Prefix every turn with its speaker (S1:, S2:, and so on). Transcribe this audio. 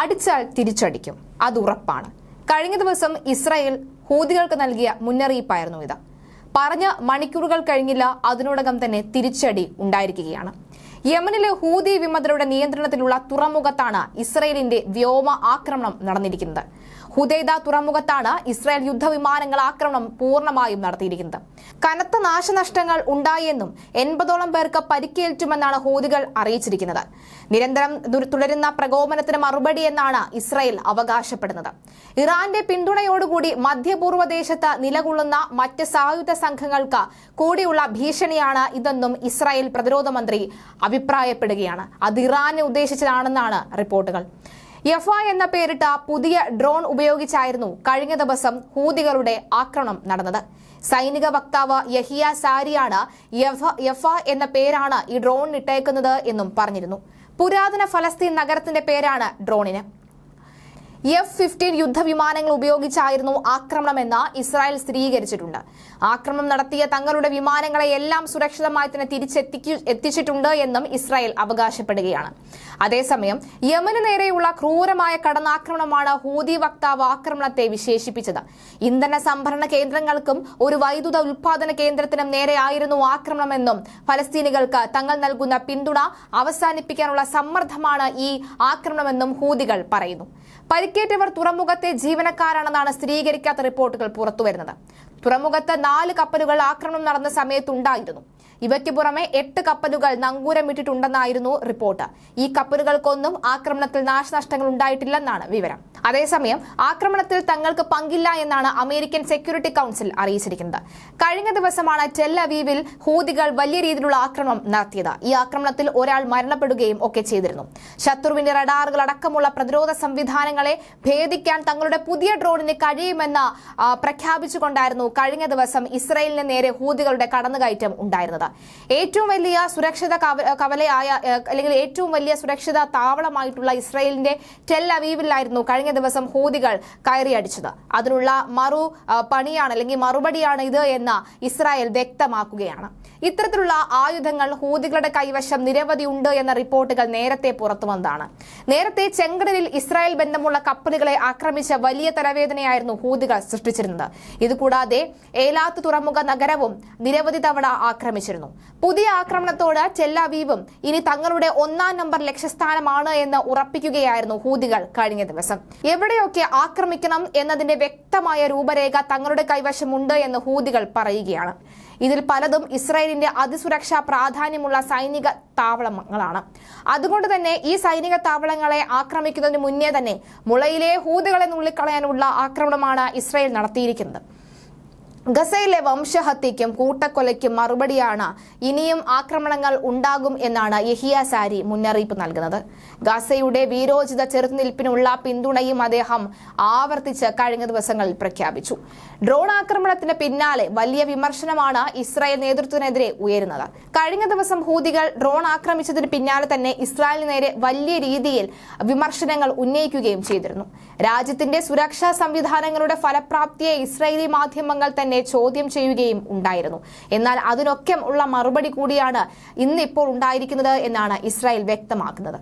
S1: അടിച്ചാൽ തിരിച്ചടിക്കും. അത് ഉറപ്പാണ്. കഴിഞ്ഞ ദിവസം ഇസ്രായേൽ ഹൂതികൾക്ക് നൽകിയ മുന്നറിയിപ്പായിരുന്നു ഇത്. പറഞ്ഞ മണിക്കൂറുകൾ കഴിഞ്ഞില്ല അതിനോടകം തന്നെ തിരിച്ചടി ഉണ്ടായിരിക്കുകയാണ്. യമനിലെ ഹൂതി വിമതരുടെ നിയന്ത്രണത്തിലുള്ള തുറമുഖത്താണ് ഇസ്രയേലിന്റെ വ്യോമ ആക്രമണം നടന്നിരിക്കുന്നത്. ഹുദൈദ തുറമുഖത്താണ് ഇസ്രായേൽ യുദ്ധവിമാനങ്ങൾ ആക്രമണം പൂർണമായും നടത്തിയിരിക്കുന്നത്. കനത്ത നാശനഷ്ടങ്ങൾ ഉണ്ടായെന്നും എൺപതോളം പേർക്ക് പരിക്കേറ്റുമെന്നാണ് ഹൂതികൾ അറിയിച്ചിരിക്കുന്നത്. നിരന്തരം തുടരുന്ന പ്രകോപനത്തിന് മറുപടി എന്നാണ് ഇസ്രായേൽ അവകാശപ്പെടുന്നത്. ഇറാന്റെ പിന്തുണയോടുകൂടി മധ്യപൂർവ ദേശത്ത് നിലകൊള്ളുന്ന മറ്റ് സായുധ സംഘങ്ങൾക്ക് കൂടിയുള്ള ഭീഷണിയാണ് ഇതെന്നും ഇസ്രായേൽ പ്രതിരോധ മന്ത്രി അഭിപ്രായപ്പെടുകയാണ്. അത് ഇറാനെ ഉദ്ദേശിച്ചതാണെന്നാണ് റിപ്പോർട്ടുകൾ. എഫ് ഐ എന്ന പേരിട്ട പുതിയ ഡ്രോൺ ഉപയോഗിച്ചായിരുന്നു കഴിഞ്ഞ ദിവസം ഹൂതികളുടെ ആക്രമണം നടന്നത്. സൈനിക വക്താവ് യഹിയ സാരിയാണ് എഫ് എന്ന പേരാണ് ഈ ഡ്രോൺ ഇട്ടേക്കുന്നത് എന്നും പറഞ്ഞിരുന്നു. പുരാതന ഫലസ്തീൻ നഗരത്തിന്റെ പേരാണ് ഡ്രോണിന്. എഫ് ഫിഫ്റ്റീൻ യുദ്ധവിമാനങ്ങൾ ഉപയോഗിച്ചായിരുന്നു ആക്രമണമെന്ന് ഇസ്രായേൽ സ്ഥിരീകരിച്ചിട്ടുണ്ട്. ആക്രമണം നടത്തിയ തങ്ങളുടെ വിമാനങ്ങളെ എല്ലാം സുരക്ഷിതമായി തന്നെ തിരിച്ചെത്തിക്കു എത്തിച്ചിട്ടുണ്ട് എന്നും ഇസ്രായേൽ അവകാശപ്പെടുകയാണ്. അതേസമയം യമന് നേരെയുള്ള ക്രൂരമായ കടന്നാക്രമണമാണ് ഹൂതി വക്താവ് ആക്രമണത്തെ വിശേഷിപ്പിച്ചത്. ഇന്ധന സംഭരണ കേന്ദ്രങ്ങൾക്കും ഒരു വൈദ്യുത ഉൽപാദന കേന്ദ്രത്തിനും നേരെയായിരുന്നു ആക്രമണമെന്നും ഫലസ്തീനികൾക്ക് തങ്ങൾ നൽകുന്ന പിന്തുണ അവസാനിപ്പിക്കാനുള്ള സമ്മർദ്ദമാണ് ഈ ആക്രമണമെന്നും ഹൂതികൾ പറയുന്നു. പരിക്കേറ്റവർ തുറമുഖത്തെ ജീവനക്കാരാണെന്നാണ് സ്ഥിരീകരിക്കാത്ത റിപ്പോർട്ടുകൾ പുറത്തുവരുന്നത്. തുറമുഖത്ത് നാല് കപ്പലുകൾ ആക്രമണം നടന്ന സമയത്തുണ്ടായിരുന്നു. ഇവയ്ക്ക് പുറമെ എട്ട് കപ്പലുകൾ നങ്കൂരമിട്ടിട്ടുണ്ടെന്നായിരുന്നു റിപ്പോർട്ട്. ഈ കപ്പലുകൾക്കൊന്നും ആക്രമണത്തിൽ നാശനഷ്ടങ്ങൾ ഉണ്ടായിട്ടില്ലെന്നാണ് വിവരം. അതേസമയം ആക്രമണത്തിൽ തങ്ങൾക്ക് പങ്കില്ല എന്നാണ് അമേരിക്കൻ സെക്യൂരിറ്റി കൗൺസിൽ അറിയിച്ചിരിക്കുന്നത്. കഴിഞ്ഞ ദിവസമാണ് ടെൽ അവീവിൽ ഹൂതികൾ വലിയ രീതിയിലുള്ള ആക്രമണം നടത്തിയത്. ഈ ആക്രമണത്തിൽ ഒരാൾ മരണപ്പെടുകയും ഒക്കെ ചെയ്തിരുന്നു. ശത്രുവിന്റെ റഡാറുകൾ അടക്കമുള്ള പ്രതിരോധ സംവിധാനങ്ങളെ ഭേദിക്കാൻ തങ്ങളുടെ പുതിയ ഡ്രോണിന് കഴിയുമെന്ന് പ്രഖ്യാപിച്ചുകൊണ്ടായിരുന്നു കഴിഞ്ഞ ദിവസം ഇസ്രയേലിന് നേരെ ഹൂതികളുടെ കടന്നുകയറ്റം ഉണ്ടായിരുന്നത്. ഏറ്റവും വലിയ സുരക്ഷിത കവലയായ അല്ലെങ്കിൽ ഏറ്റവും വലിയ സുരക്ഷിത താവളമായിട്ടുള്ള ഇസ്രയേലിന്റെ ടെൽ അവീവിലായിരുന്നു കഴിഞ്ഞ ദിവസം ഹൂതികൾ കയറിയടിച്ചത്. അതിനുള്ള മറു പണിയാണ് അല്ലെങ്കിൽ മറുപടിയാണ് ഇത് എന്ന് ഇസ്രായേൽ വ്യക്തമാക്കുകയാണ്. ഇത്തരത്തിലുള്ള ആയുധങ്ങൾ ഹൂതികളുടെ കൈവശം നിരവധി ഉണ്ട് എന്ന റിപ്പോർട്ടുകൾ നേരത്തെ പുറത്തു വന്നതാണ്. നേരത്തെ ചെങ്കടലിൽ ഇസ്രായേൽ ബന്ധമുള്ള കപ്പലുകളെ ആക്രമിച്ച വലിയ തലവേദനയായിരുന്നു ഹൂതികൾ സൃഷ്ടിച്ചിരുന്നത്. ഇതുകൂടാതെ ഏലാത്ത് തുറമുഖ നഗരവും നിരവധി തവണ ആക്രമിച്ചിരുന്നു പുതിയ ആക്രമണത്തോട് ചെല്ലാവീവും ഇനി തങ്ങളുടെ ഒന്നാം നമ്പർ ലക്ഷ്യസ്ഥാനമാണ് എന്ന് ഉറപ്പിക്കുകയായിരുന്നു ഹൂതികൾ കഴിഞ്ഞ ദിവസം. എവിടെയൊക്കെ ആക്രമിക്കണം എന്നതിന്റെ വ്യക്തമായ രൂപരേഖ തങ്ങളുടെ കൈവശമുണ്ട് എന്ന് ഹൂതികൾ പറയുകയാണ്. ഇതിൽ പലതും ഇസ്രായേലിന്റെ അതിസുരക്ഷാ പ്രാധാന്യമുള്ള സൈനിക താവളങ്ങളാണ്. അതുകൊണ്ട് തന്നെ ഈ സൈനിക താവളങ്ങളെ ആക്രമിക്കുന്നതിന് മുന്നേ തന്നെ മുളയിലെ ഹൂതുകളെ നുള്ളിക്കളയാനുള്ള ആക്രമണമാണ് ഇസ്രായേൽ നടത്തിയിരിക്കുന്നത്. ഗസയിലെ വംശഹത്യയ്ക്കും കൂട്ടക്കൊലയ്ക്കും മറുപടിയാണ് ഇനിയും ആക്രമണങ്ങൾ ഉണ്ടാകും എന്നാണ് യഹിയ സാരി മുന്നറിയിപ്പ് നൽകുന്നത്. ഗസയുടെ വീരോചിത ചെറുത്തുനിൽപ്പിനുള്ള പിന്തുണയും അദ്ദേഹം ആവർത്തിച്ച് കഴിഞ്ഞ ദിവസങ്ങളിൽ പ്രഖ്യാപിച്ചു. ഡ്രോൺ ആക്രമണത്തിന് പിന്നാലെ വലിയ വിമർശനമാണ് ഇസ്രായേൽ നേതൃത്വത്തിനെതിരെ ഉയരുന്നത്. കഴിഞ്ഞ ദിവസം ഹൂതികൾ ഡ്രോൺ ആക്രമിച്ചതിന് പിന്നാലെ തന്നെ ഇസ്രായേലിന് നേരെ വലിയ രീതിയിൽ വിമർശനങ്ങൾ ഉന്നയിക്കുകയും ചെയ്തിരുന്നു. രാജ്യത്തിന്റെ സുരക്ഷാ സംവിധാനങ്ങളുടെ ഫലപ്രാപ്തിയെ ഇസ്രായേലി മാധ്യമങ്ങൾ തന്നെ ചോദ്യം ചെയ്യുകയും ഉണ്ടായിരുന്നു. എന്നാൽ അതിനൊക്കെ ഉള്ള മറുപടി കൂടിയാണ് ഇന്നിപ്പോൾ ഉണ്ടായിരിക്കുന്നത് എന്നാണ് ഇസ്രായേൽ വ്യക്തമാക്കുന്നത്.